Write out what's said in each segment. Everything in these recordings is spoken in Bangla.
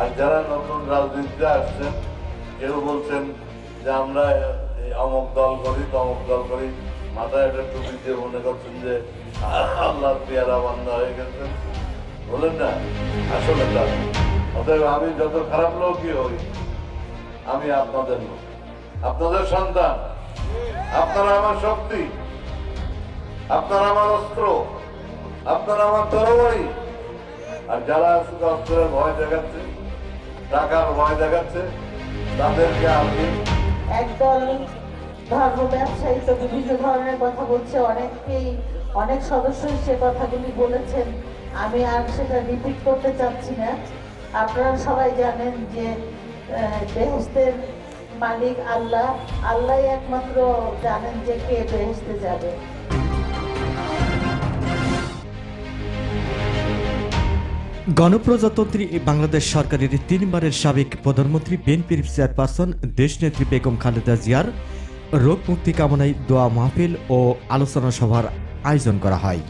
আর যারা নতুন রাজনীতিতে আসছেন, কেউ বলছেন যে আমরা অমুক দল করি, তমক দল করি। মাথায় একটা টুপি দিয়ে মনে করছেন যে আল্লাহ পেয়ারা বান্ধা হয়ে গেছেন। বলেন না, আসলে তা। অতএব আমি যত খারাপ লোকই হই, আমি আপনাদের লোক। আপনাদের সন্তান, আপনারা আমার শক্তি, আপনারা আমার অস্ত্র, আপনারা আমার তরবারি। আর যারা অস্ত্রের ভয় দেখাচ্ছে টাকার ভয় দেখাচ্ছে। তাদেরকে আমি একদল ধর্ম ব্যবসায়ী তো বিভিন্ন ধরনের কথা বলছে অনেকেই অনেক সদস্যই সে কথাগুলি বলেছেন। আমি আর সেটা রিপিট করতে চাচ্ছি না। আপনারা সবাই জানেন যে আহ, বেহেশতের মালিক আল্লাহ। আল্লাহ একমাত্র জানেন যে কে বেহেশতে যাবে। গণপ্রজাতন্ত্রী বাংলাদেশ সরকারের তিনবারের সাবেক প্রধানমন্ত্রী, বিএনপির চেয়ারপারসন, দেশনেত্রী বেগম খালেদা জিয়ার রোগ মুক্তি কামনায় দোয়া মাহফিল ও আলোচনা সভার আয়োজন করা হয়।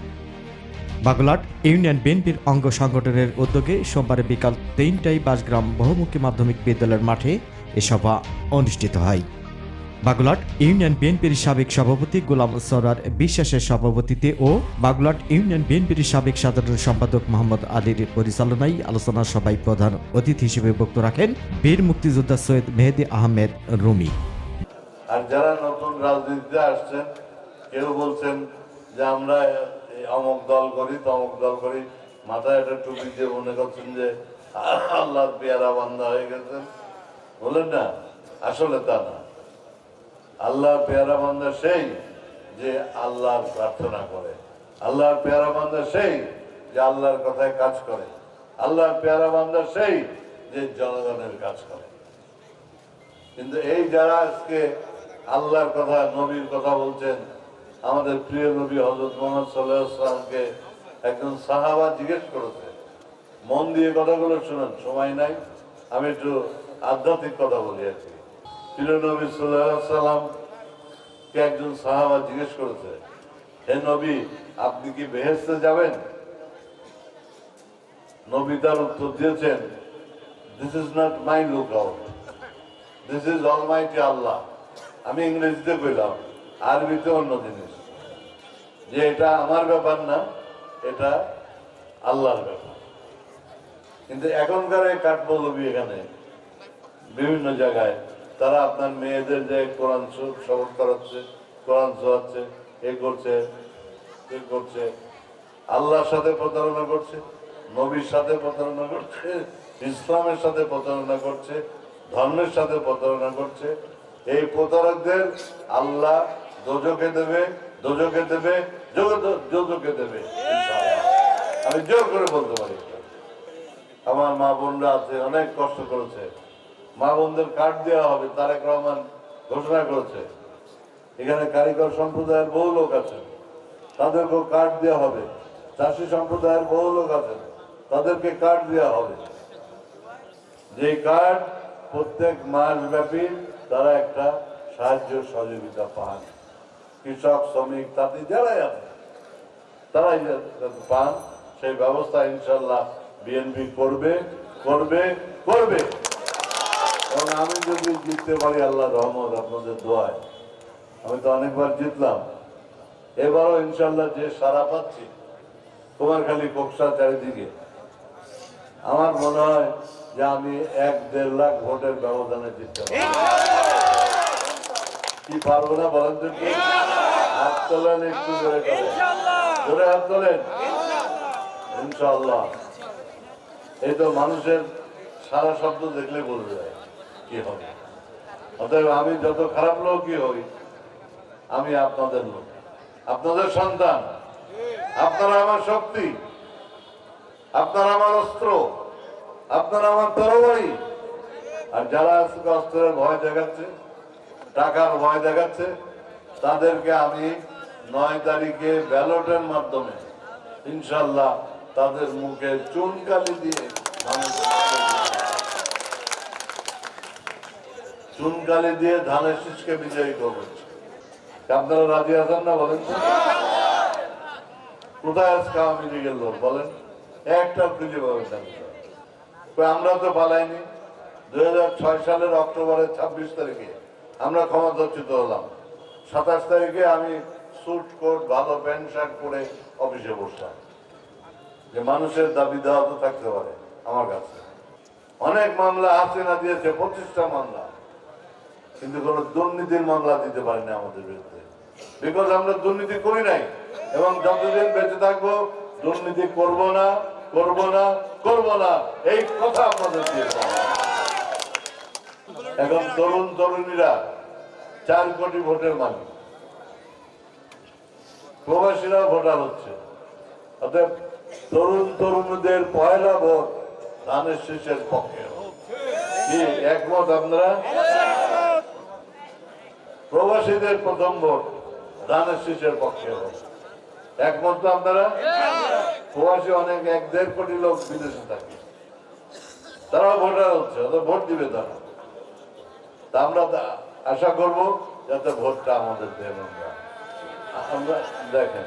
বাগলাট ইউনিয়ন বিএনপির অঙ্গ সংগঠনের উদ্যোগে সোমবার বিকাল তিনটায় বাসগ্রাম বহুমুখী মাধ্যমিক বিদ্যালয়ের মাঠে এ সভা অনুষ্ঠিত হয়। বাগলাট ইউনিয়ন বিএনপির সাবেক সভাপতি গোলাম সরার বিশ্বাসের সভাপতিতে ও বাগলাট ইউনিয়ন বিএনপির সাবেক সাধারণ সম্পাদক মোহাম্মদ আলীর পরিচালনায় আলোচনা সভায় প্রধান অতিথি হিসেবে বক্তব্য রাখেন বীর মুক্তিযোদ্ধা সৈয়দ মেহেদি আহমেদ রুমি। আর যারা নতুন রাজনীতিতে আসছেন, কেউ বলছেন যে আমরা অমুক দল করি, তমুক দল করি, মাথায় একটা টুপি দিয়ে মনে করছেন যে আল্লাহ পেয়ারা বান্ধা হয়ে গেছেন। বলেন না, আসলে তা না। আল্লাহর পেয়ারা বান্ধা সেই যে আল্লাহর প্রার্থনা করে। আল্লাহর পেয়ারা বান্ধা সেই যে আল্লাহর কথায় কাজ করে। আল্লাহর পেয়ারা বান্ধা সেই যে জনগণের কাজ করে। কিন্তু এই যারা আজকে আল্লাহর কথা, নবীর কথা বলছেন, আমাদের প্রিয় নবী হজরত মোহাম্মদ সাল্লাহামকে একজন সাহাবা জিজ্ঞেস করেছে, মন দিয়ে কথাগুলো শুনেন, সময় নাই, আমি একটু আধ্যাত্মিক কথা বলি আর কি প্রিয় নবী সাল্লাম কে একজন সাহাবা জিজ্ঞেস করেছে, হে নবী, আপনি কি বেহেস্তে যাবেন? নবী তার উত্তর দিয়েছেন this is not my lookout this is all all অলমাইটি আল্লাহ আমি ইংরেজিতে কইলাম, আরবিতে অন্য জিনিস। যে এটা আমার ব্যাপার না, এটা আল্লাহর ব্যাপার। কিন্তু এখনকার এই কাঠমৌলবী এখানে বিভিন্ন জায়গায় তারা আপনার মেয়েদের যে কোরআন শপথ করাচ্ছে, কোরআন শোয়াচ্ছে, এ করছে এ করছে, আল্লাহর সাথে প্রতারণা করছে, নবীর সাথে প্রতারণা করছে, ইসলামের সাথে প্রতারণা করছে, ধর্মের সাথে প্রতারণা করছে, এই প্রতারকদের আল্লাহ দোজকে দেবে দোজকে দেবে যোজকে দেবে। আমি জোর করে বলতে পারি আমার মা বোনরা আছে, অনেক কষ্ট করেছে মা বোনদের কার্ড দেওয়া হবে, তারেক রহমান ঘোষণা করেছে। এখানে কারিগর সম্প্রদায়ের বহু লোক আছেন, তাদেরকেও কার্ড দেওয়া হবে। চাষি সম্প্রদায়ের বহু লোক আছেন, তাদেরকে কার্ড দেওয়া হবে। যে কার্ড প্রত্যেক মাস ব্যাপী তারা একটা সাহায্য সহযোগিতা পান। কৃষক, শ্রমিক, তাতে যারাই আছে তারাই পান। সেই ব্যবস্থা ইনশাল্লাহ বিএনপি করবে করবে করবে। এবং আমি যদি জিততে পারি আল্লাহ রহমত আপনাদের দোয়ায়। আমি তো অনেকবার জিতলাম। এবারও ইনশাল্লাহ যে সারা পাচ্ছি তোমার খালি কোকসা চারিদিকে। আমার মনে হয় যে আমি এক দেড় লাখ ভোটের ব্যবধানে জিততে কি পারব না বলেন তো কি হাত তোলেন একটু করে। জোরে হাত তোলেন? ইনশাল্লাহ এই তো মানুষের সারা শব্দ দেখলে বোঝা যায়। কি হবে? অতএব আমি যত খারাপ লোকই হই, আমি আপনাদের লোক। আপনাদের সন্তান, আপনারা আমার শক্তি, আপনারা আমার অস্ত্র, আপনারা আমার তরবারি। আর যারা অস্ত্রের ভয় দেখাচ্ছে, টাকার ভয় দেখাচ্ছে, তাদেরকে আমি নয় তারিখে ব্যালটের মাধ্যমে ইনশাল্লাহ তাদের মুখে চুনকালি দিয়ে ধানের চুনকালি দিয়ে ধানের শীষকে বিজয়ী করবেন আপনারা রাজি আছেন না বলেন? কোথায় আজকে আওয়ামী লীগের লোক বলেন? একটা খুঁজে পাবেন আমরা তো পালাইনি। দুই সালের অক্টোবরের ছাব্বিশ তারিখে আমরা ক্ষমতাচ্যুত হলাম। সাতাশ তারিখে আমি স্যুট কোট, ভালো প্যান্ট, শার্ট পরে অফিসে বসলাম। যে মানুষের দাবি দেওয়া তো থাকতে পারে আমার কাছে। অনেক মামলা হাসিনা দিয়েছে, পঁচিশটা মামলা। কিন্তু কোনো দুর্নীতির মামলা দিতে পারেনি আমাদের বিরুদ্ধে। বিকজ আমরা দুর্নীতি করি নাই। এবং যতদিন বেঁচে থাকব, দুর্নীতি করব না করব না করব না। এই কথা আপনাদের দিয়েছে এখন তরুণ তরুণীরা চার কোটি ভোটের মালিক। প্রবাসীরা ভোটার হচ্ছে। অতএব তরুণ তরুণীদের পয়লা ভোট ধানের শীষের পক্ষে। একমত আপনারা? প্রবাসীদের প্রথম ভোট ধানের শীষের পক্ষে একমত তো আপনারা? প্রবাসী অনেক এক দেড় কোটি লোক বিদেশে থাকে। তারাও ভোটার হচ্ছে অত ভোট দিবে তারা। তা আমরা আশা করব যাতে ভোটটা আমাদের দেন আমরা। আমরা দেখেন।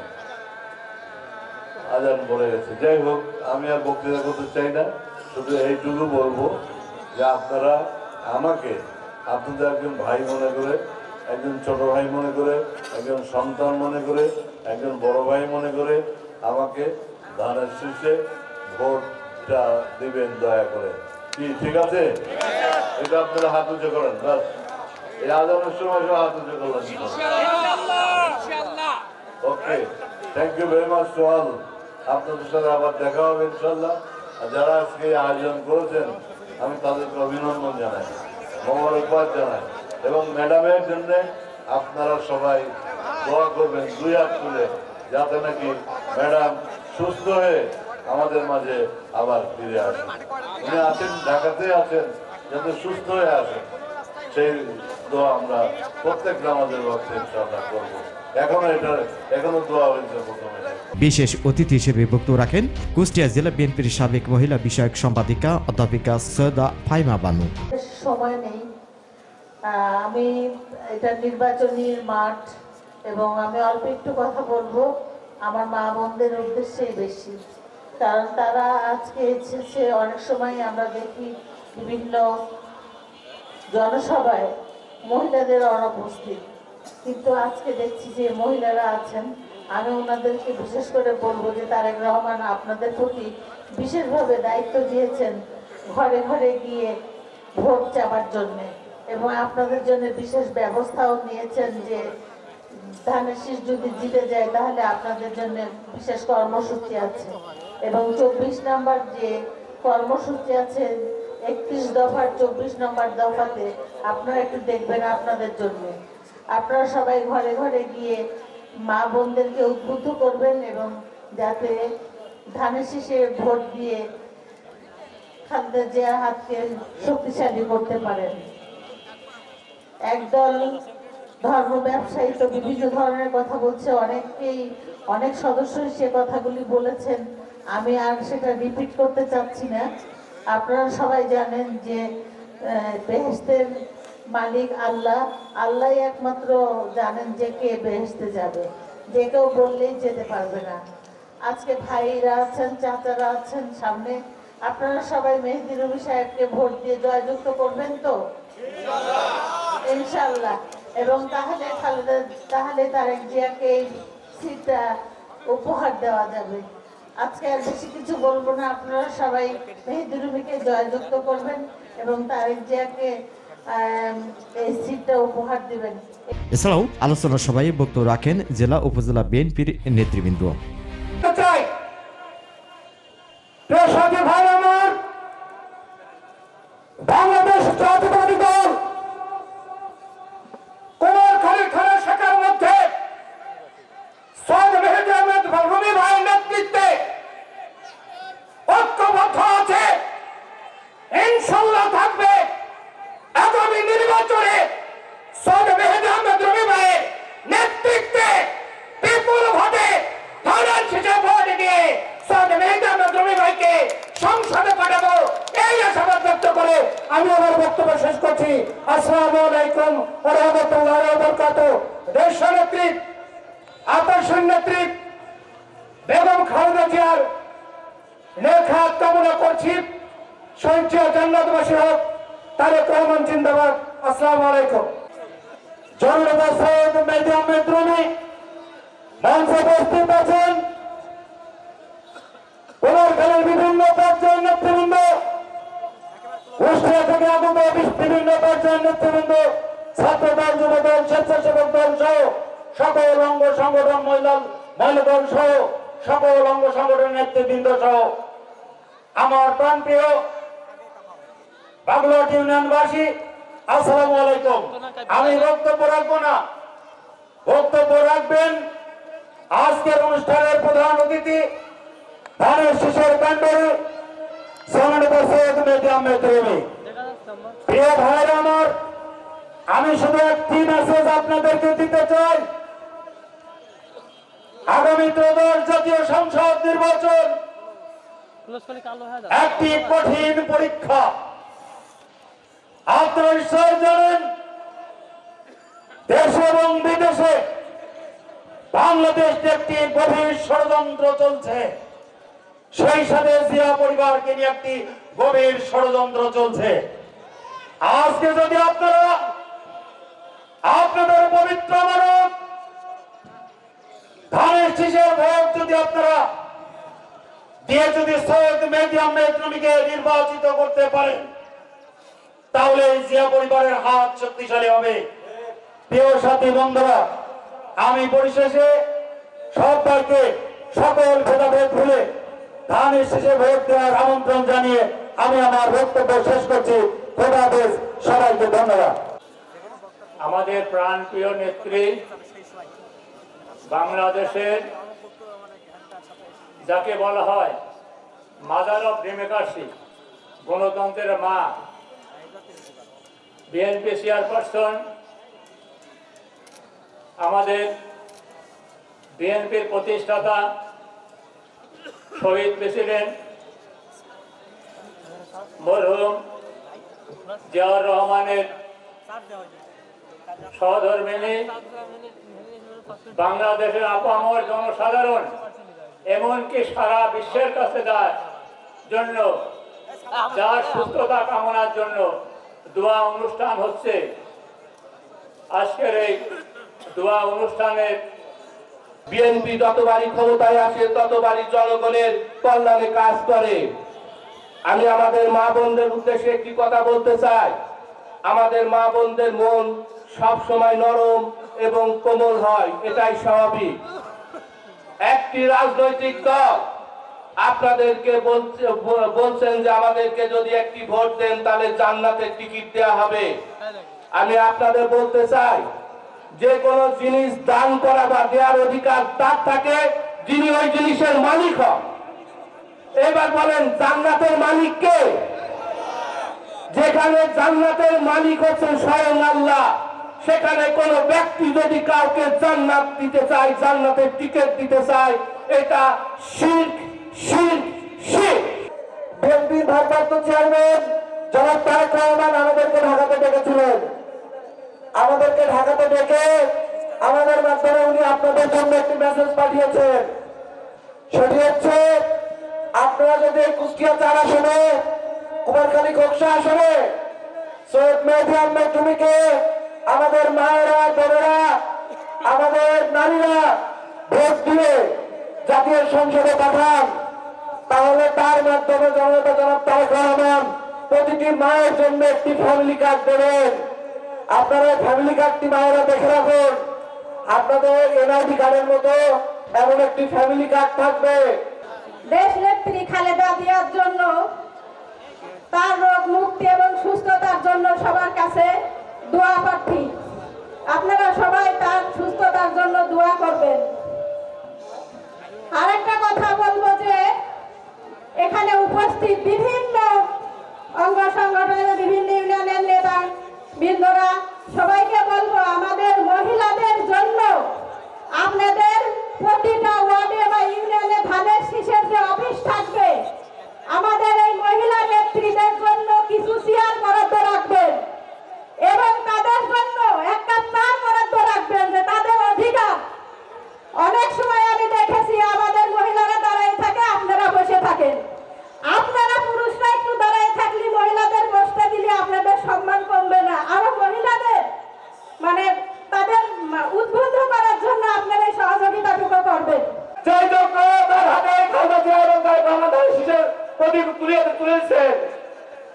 আজান বলে গেছে। যাই হোক আমি আর বক্তৃতা করতে চাই না। শুধু এইটুকু বলব যে আপনারা আমাকে আপনাদের একজন ভাই মনে করে একজন ছোট ভাই মনে করে একজন সন্তান মনে করে একজন বড় ভাই মনে করে আমাকে ধানের শীর্ষে ভোটটা দিবেন দয়া করে। কি ঠিক আছে? এটা আপনারা হাত উঁচু করেন বাস এই আজানের সময় সব হাত উঁচু করলেন। Okay thank you very much to all আপনাদের সাথে আবার দেখা হবে ইনশাল্লাহ আর যারা আজকে আয়োজন করেছেন আমি তাদেরকে অভিনন্দন জানাই। মোবারকবাদ জানাই। এবং ম্যাডামের জন্য আপনারা সবাই দোয়া করবেন দুই হাত তুলে যাতে নাকি ম্যাডাম সুস্থ হয়ে আমাদের মাঝে আবার ফিরে আসেন। উনি আছেন ঢাকাতে আছেন যাতে সুস্থ হয়ে আসেন। সেই দোয়া আমরা প্রত্যেক নামাজের বক্তে ইনশাআল্লাহ করব। এখনও এটা এখনও দোয়া হয়েছে প্রথমে। বিশেষ অতিথি হিসেবে বক্তব্য রাখেন কুষ্টিয়া জেলা বিএনপির সাবেক মহিলা বিষয়ক সম্পাদিকা অধ্যাপিকা সৈয়দা ফাইমা বানু। সময় নেই। আমি এটা নির্বাচনীর মাঠ এবং আমি অল্প একটু কথা বলব। আমার মা বোনদের উদ্দেশ্যেই বেশি। কারণ তারা আজকে এসেছে, অনেক সময় আমরা দেখি বিভিন্ন জনসভায় মহিলাদের অনুপস্থিত। কিন্তু আজকে দেখছি যে মহিলারা আছেন, আমি ওনাদেরকে বিশেষ করে বলব যে তারেক রহমান আপনাদের প্রতি বিশেষভাবে দায়িত্ব দিয়েছেন ঘরে ঘরে গিয়ে ভোট চাবার জন্যে। এবং আপনাদের জন্য বিশেষ ব্যবস্থাও নিয়েছেন যে ধানের শীষ যদি জিতে যায়, তাহলে আপনাদের জন্য বিশেষ কর্মসূচি আছে। এবং চব্বিশ নম্বর যে কর্মসূচি আছে, একত্রিশ দফার চব্বিশ নম্বর দফাতে আপনারা একটু দেখবেন আপনাদের জন্য। আপনারা সবাই ঘরে ঘরে গিয়ে মা বোনদেরকে উদ্বুদ্ধ করবেন এবং যাতে ধানের শীষে ভোট দিয়ে খাদ্যের যে হাতকে শক্তিশালী করতে পারেন। একদল ধর্ম ব্যবসায়ী তো বিভিন্ন ধরনের কথা বলছে অনেকেই অনেক সদস্যই সে কথাগুলি বলেছেন। আমি আর সেটা রিপিট করতে চাচ্ছি না। আপনারা সবাই জানেন যে আহ, বেহেশতের মালিক আল্লাহ। আল্লাহ একমাত্র জানেন যে কে বেহেশতে যাবে। যে কেউ বললেই যেতে পারবে না। আজকে ভাইরা আছেন চাচারা আছেন সামনে। আপনারা সবাই মেহেদি রবি সাহেবকে ভোট দিয়ে জয়যুক্ত করবেন তো? ইনশাল্লাহ এবং তাহলে খালেদা তাহলে তারেক জিয়াকে এই সিটটা উপহার দেওয়া যাবে। আজকে আর বেশি কিছু বলব না। আপনারা সবাই মেহেদি রুমিকে জয়যুক্ত করবেন এবং তারেক জিয়াকে এছাড়াও আলোচনা সভায় বক্তব্য রাখেন জেলা উপজেলা বিএনপির নেতৃবৃন্দ চাই প্রিয় সাথী ভাই আমার বাংলাদেশ জাতীয়তাবাদী দল কুমারখালী থানা শাখার মধ্যে সৈয়দ মেহেদি আহমেদ রুমি ভাইয়ের নেতৃত্বে ঐক্যবদ্ধ আছে ইনশাল্লাহ থাকবে আগামী নির্বাচনে সৈয়দ মেহেদি আহমেদ রুমি ভাইয়ের নেতৃত্বে বিপুল ভোটে ধানের শেষে ভোট দিয়ে সৈয়দ মেহেদি আহমেদ রুমি ভাইকে সংসদে পাঠাবো এই আশাবাদ ব্যক্ত করে আমি আমার বক্তব্য শেষ করছি আসসালামু আলাইকুম ওয়া রাহমাতুল্লাহি ওয়া বারাকাতুহু দেশ নেত্রী আদর্শের নেত্রী বেগম খালেদা জিয়ার লেখা কামনা করছি। শহীদ জান্নাতবাসী হোক, তারেক রহমান জিন্দাবাদ। আসসালামু আলাইকুম। জননেতা সৈয়দ আহমেদ রুমি, মঞ্চে উপস্থিত আছেন। কোলারখালীর বিভিন্ন পর্যায়ের নেতৃবৃন্দ, কুষ্টিয়া থেকে আগত বিভিন্ন পর্যায়ের নেতৃবৃন্দ স্বেচ্ছাসেবক দল সহ সকল অঙ্গ সংগঠন মহিলা মহিলা দল সহ সকল অঙ্গ সংগঠনের নেতৃবৃন্দ সহ আমার প্রাণপ্রিয় বাগলট ইউনিয়নবাসী, আসসালামু আলাইকুম। আমি বক্তব্য রাখব না। বক্তব্য রাখবেন আজকের অনুষ্ঠানের প্রধান অতিথি, ধানের শিশুর কাণ্ডরে আমি শুধু একটি মেসেজ আপনাদেরকে দিতে চাই। আগামী ত্রয়োদশ জাতীয় সংসদ নির্বাচন ক্লোজ করলে কালো হয়ে যাবে একটি কঠিন পরীক্ষা। আপনারা ঈশ্বর জানেন, দেশে এবং বিদেশে বাংলাদেশ একটি গভীর ষড়যন্ত্র চলছে। সেই সাথে জিয়া পরিবারকে নিয়ে একটি গভীর ষড়যন্ত্র চলছে। আজকে যদি আপনারা আপনাদের পবিত্র মানব, ধানের শীষের ভোট যদি আপনারা দিয়ে যদি সৈয়দ মেহদি আহমেদ নবীকে নির্বাচিত করতে পারেন তাহলে জিয়া পরিবারের হাত শক্তিশালী হবে। প্রিয় সাথী বন্ধুরা, আমি পরিশেষে সবাইকে সকল ভেদাভেদ ভুলে ধানের শেষে ভোট দেওয়ার আমন্ত্রণ জানিয়ে আমি আমার বক্তব্য শেষ করছি। খোদাবেশ সবাইকে ধন্যবাদ। আমাদের প্রাণপ্রিয় নেত্রী বাংলাদেশের যাকে বলা হয় মাদার অফ ডেমোক্রেসি, গণতন্ত্রের মা। বিএনপি চেয়ারপারসন, আমাদের বিএনপির প্রতিষ্ঠাতা, শহীদ প্রেসিডেন্ট মরহুম জিয়াউর রহমানের সহধর্মিনী, বাংলাদেশের আপামর জনসাধারণ এমনকি সারা বিশ্বের কাছে যার জন্য, যার সুস্থতা কামনার জন্য দোয়া অনুষ্ঠান হচ্ছে। আজকের এই দোয়া অনুষ্ঠানের বিএনপি যতবারই ক্ষমতায় আসে, ততবারই জনগণের কল্যাণে কাজ করে। আমি আমাদের মা বোনদের উদ্দেশ্যে একটি কথা বলতে চাই। আমাদের মা বোনদের মন সব সময় নরম এবং কোমল হয়, এটাই স্বাভাবিক। একটি রাজনৈতিক দল। আপনাদেরকে বলছেন যে আমাদেরকে যদি একটি ভোট দেন, তাহলে জান্নাতের টিকিট দেওয়া হবে। আমি আপনাদের বলতে চাই, যে কোনো জিনিস দান করা বা দেওয়ার অধিকার তার থাকে, যিনি ওই জিনিসের মালিক হন। এবার বলেন, জান্নাতের মালিক কে? যেখানে জান্নাতের মালিক হচ্ছেন স্বয়ং আল্লাহ। সেখানে কোনো ব্যক্তি যদি কাউকে জান্নাত দিতে চায়, জান্নাতের টিকিট দিতে চায়, এটা শির্ক শির্ক শির্ক। বিএনপির ভারপ্রাপ্ত চেয়ারম্যান জনাব তারেক রহমান আমাদেরকে ঢাকাতে ডেকেছিলেন। আমাদেরকে ঢাকাতে ডেকে আমাদের মাধ্যমে উনি আপনাদের জন্য একটি মেসেজ পাঠিয়েছেন। সেটি হচ্ছে, আপনারা যদি কুষ্টিয়া চার আসনে কুমারখালী খোকসা আসনে সৈয়দ মেহদি আহমেদ টুমিকে আমাদের মায়েরা, বোনেরা, আমাদের নারীরা ভোট দিয়ে জাতীয় সংসদে পাঠান। তাহলে তার মাধ্যমে জনতা জনাব তারেক রহমান প্রতিটি মায়ের জন্য একটি ফ্যামিলি কার্ড দেবেন। আপনারা ফ্যামিলি কার্ডটি মায়েরা দেখে রাখুন। আপনাদের এনআইডি কার্ডের মতো এমন একটি ফ্যামিলি কার্ড থাকবে। দেশ নেত্রী খালেদা জিয়ার জন্য তার রোগ মুক্তি এবং সুস্থতার জন্য সবার কাছে দোয়া প্রার্থী। আপনারা সবাই তার সুস্থতার জন্য দোয়া করবেন। আরেকটা কথা বলব যে, এখানে উপস্থিত বিভিন্ন অঙ্গ সংগঠনের বিভিন্ন ইউনিয়নের নেতা বৃন্দরা সবাইকে বলব আমাদের মহিলাদের জন্য আপনাদের প্রতিটা ওয়ার্ডে বা ইউনিয়নে ধানের শীষের যে অফিস থাকবে আমাদের এই মহিলা নেত্রীদের জন্য কিছু চেয়ার বরাদ্দ রাখবেন এবং তাদের জন্য একটা তার বরাদ্দ রাখবেন যে তাদের অধিকার অনেক সময় আমি দেখেছি আমাদের মহিলারা দাঁড়ায় থাকে আপনারা বসে থাকেন আপনারা পুরুষরা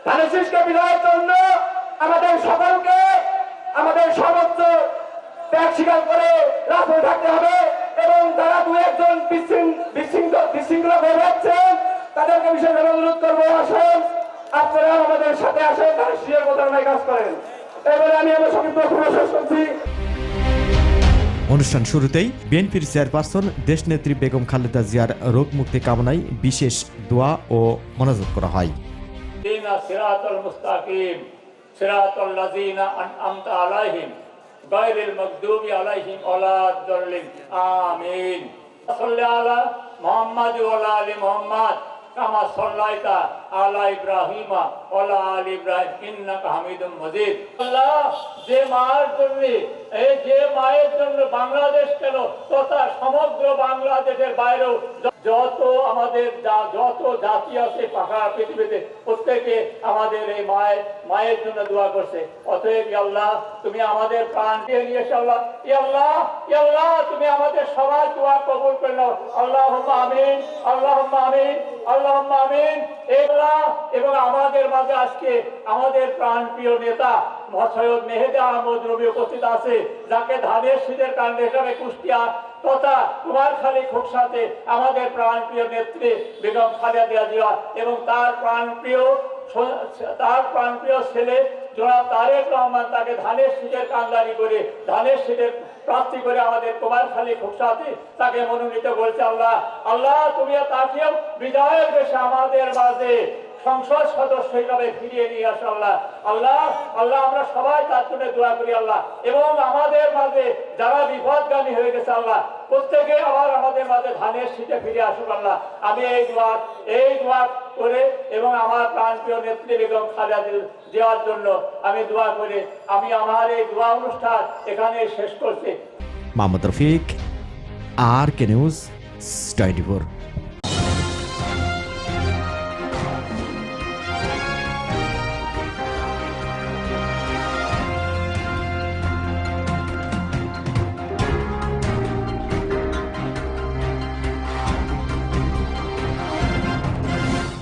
ধানের শীষকে বিজয়ের জন্য আমাদের সকলকে আমাদের সর্বোচ্চ ত্যাগ স্বীকার করে রাস্তায় থাকতে হবে এবং যারা দু একজন বিশৃঙ্খ- বিশৃঙ্খল বিশৃঙ্খলা হয়ে যাচ্ছেন তাদেরকে বিশেষভাবে অনুরোধ করব আসেন আপনারা আমাদের সাথে কাজ করেন। এবারে আমি আমার সংক্ষিপ্ত করছি। অনুষ্ঠান শুরুতেই বিএনপির চেয়ারপারসন দেশনেত্রী বেগম খালেদা জিয়ার রোগ মুক্তি কামনায় বিশেষ দোয়া ও মনোযোগ করা হয়। صراط الذين أنعمت عليهم غير المغضوب عليهم ولا الضالين آمين صل على محمد وعلى آل محمد كما صليت على إبراهيم وعلى آل إبراهيم إنك حميد مجيد আল্লাহ যে মায়ের জন্য এই যে মায়ের জন্য বাংলাদেশ কেন তথা সমগ্র বাংলাদেশের বাইরেও যত আমাদের যত জাতি আছে পাকা পৃথিবীতে, প্রত্যেকে আমাদের এই মায়ের মায়ের জন্য দোয়া করছে। অতএব ইয়া আল্লাহ, তুমি আমাদের প্রাণ দিয়ে নিয়ে এসো আল্লাহ। ইয়া আল্লাহ আল্লাহ, তুমি আমাদের সবার দোয়া কবুল করে নাও। আল্লাহ আমিন আল্লাহ আমিন আল্লাহ আমিন। আল্লাহ, এবং আমাদের মাঝে আজকে আমাদের প্রাণ প্রিয় নেতা সৈয়দ মেহেদি আহমদ রবি উপস্থিত আছে, যাকে ধানের শীতের কাণ্ডে হিসাবে কুষ্টিয়া তথা কুমারখালী খোকসাতে আমাদের প্রাণপ্রিয় নেত্রী বেগম খালেদা জিয়া এবং তার প্রাণপ্রিয় তার প্রাণপ্রিয় ছেলে জোড়া তারেক রহমান তাকে ধানের শীতের কান্দারি করে, ধানের শীতের প্রার্থী করে আমাদের কুমারখালী খোকসাতে তাকে মনোনীত করেছে আল্লাহ। আল্লাহ, তুমি তাকেও বিজয়ের বেশে আমাদের মাঝে সংসদ সদস্য হিসাবে ফিরিয়ে নিয়ে আসো আল্লাহ। আল্লাহ আল্লাহ, আমরা সবাই তার জন্য দোয়া করি আল্লাহ। এবং আমাদের মাঝে যারা বিপদগামী হয়ে গেছে আল্লাহ, প্রত্যেকে আবার আমাদের মাঝে ধানের শীতে ফিরে আসুক আল্লাহ। আমি এই দোয়া এই দোয়া করে এবং আমার প্রাণপ্রিয় নেত্রী বেগম খালেদা দেওয়ার জন্য আমি দোয়া করে আমি আমার এই দোয়া অনুষ্ঠান এখানে শেষ করছি। মোহাম্মদ রফিক, আর কে নিউজ টোয়েন্টি